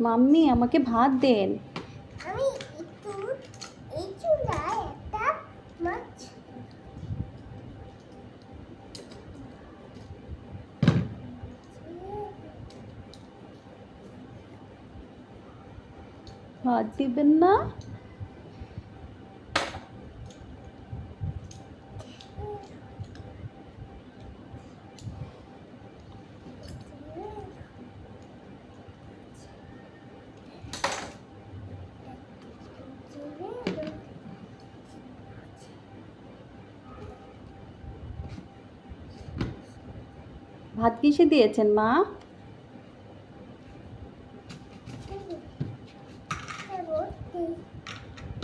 Mummy আমাকে ভাত দেন আমি একটু এই চুলায় একটা মাছ ভাত দিবেন না ভাত কিসে দিয়েছেন মা?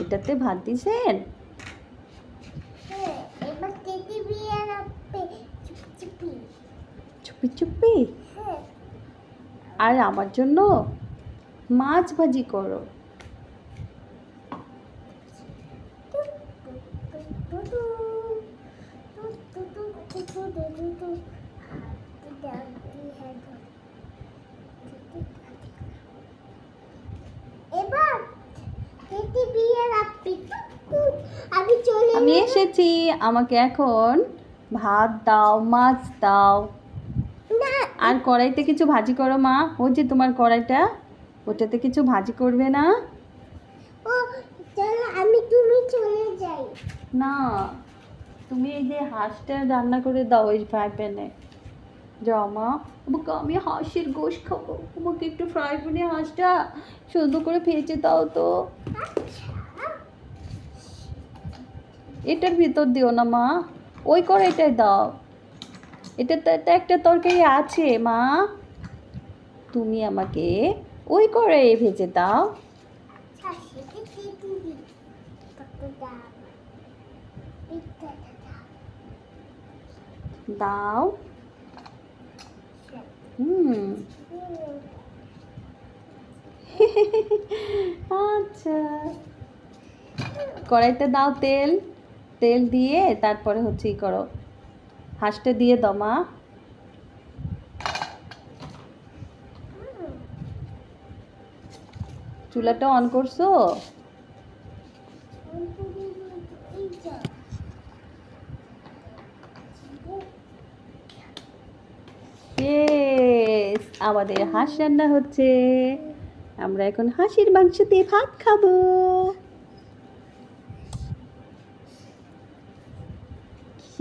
এটাতে ভাত দিছেন চুপি চুপি? হ্যাঁ। আর আমার জন্য মাছ ভাজি করো। আমি। এসেছি। আমাকে এখন ভাত দাও মাছ দাও। আর কড়াইতে কিছু ভাজি করো মা। ওই যে তোমার কড়াইটা ওটাতে কিছু ভাজি করবে না? আমি তুমি চলে যাই। না তুমি এই যে হাঁসটা রান্না করে দাও ওই ফ্রাই প্যানে। যাও মা। আমাকে আমি হাঁসের গোশ খাব। আমাকে একটু ফ্রাই প্যানে হাঁসটা সুন্দর করে ভেজে দাও তো। এটার ভিতর দিও না, মা। ওই কড়াইটাই দাও। এটা তো একটা তরকারি আছে, মা। তুমি আমাকে ওই কড়াইয়ে ভেজে দাও। দাও। হুম। আচ্ছা। কড়াইতে দাও তেল। তেল দিয়ে তারপরে হচ্ছে ই করো, হাঁসটা দিয়ে দমা চুলাটা অন করছ? আমাদের হাঁস রান্না হচ্ছে। আমরা এখন হাঁসের মাংস দিয়ে ভাত খাব।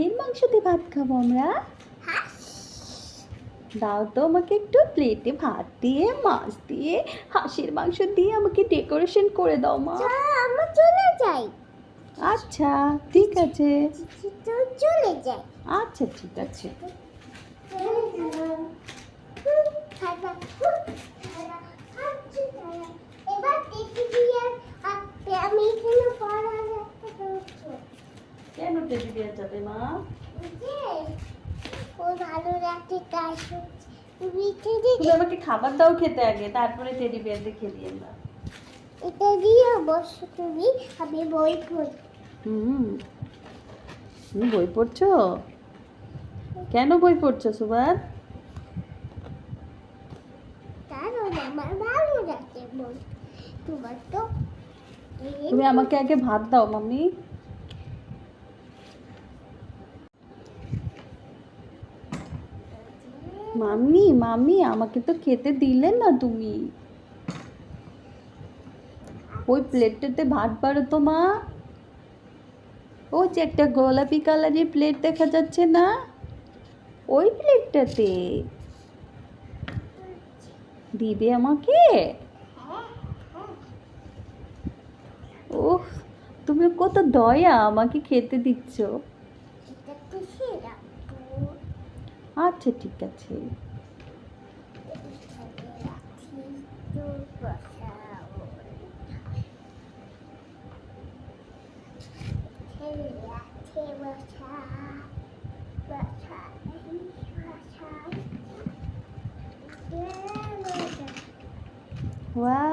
কিসের মাংস দিয়ে ভাত খাব আমরা। দাও তো আমাকে একটু প্লেটে ভাত দিয়ে মাছ দিয়ে হাঁসের মাংস দিয়ে আমাকে ডেকোরেশন করে দাও মা। আমরা চলে যাই। আচ্ছা ঠিক আছে। চলে যাই। আচ্ছা ঠিক আছে এবার দেখি দিয়ে আপনি আমি এখানে পড়া রাখতে পারছি কেন বিয়ার যাবে মা? ও ভালো রাখতে তুমি আমাকে খাবার দাও খেতে আগে, তারপরে টেডি বিয়ারদের খেলিয়ে না এটা দিয়ে বসো তুমি আমি বই পড়ি হুম। তুমি বই পড়ছো? কেন বই পড়ছো আমার ভালো বই তো তুমি আমাকে আগে ভাত দাও, মাম্মি। মাম্মি মাম্মি আমাকে তো খেতে দিলে না তুমি। ওই প্লেটটাতে ভাত বাড়ো তো মা। ও যে একটা গোলাপি কালারের প্লেট দেখা যাচ্ছে না? ওই প্লেটটাতে। দিবে আমাকে? ওহ তুমি কত দয়া, আমাকে খেতে দিচ্ছ। আচ্ছা ঠিক আছে। এখানে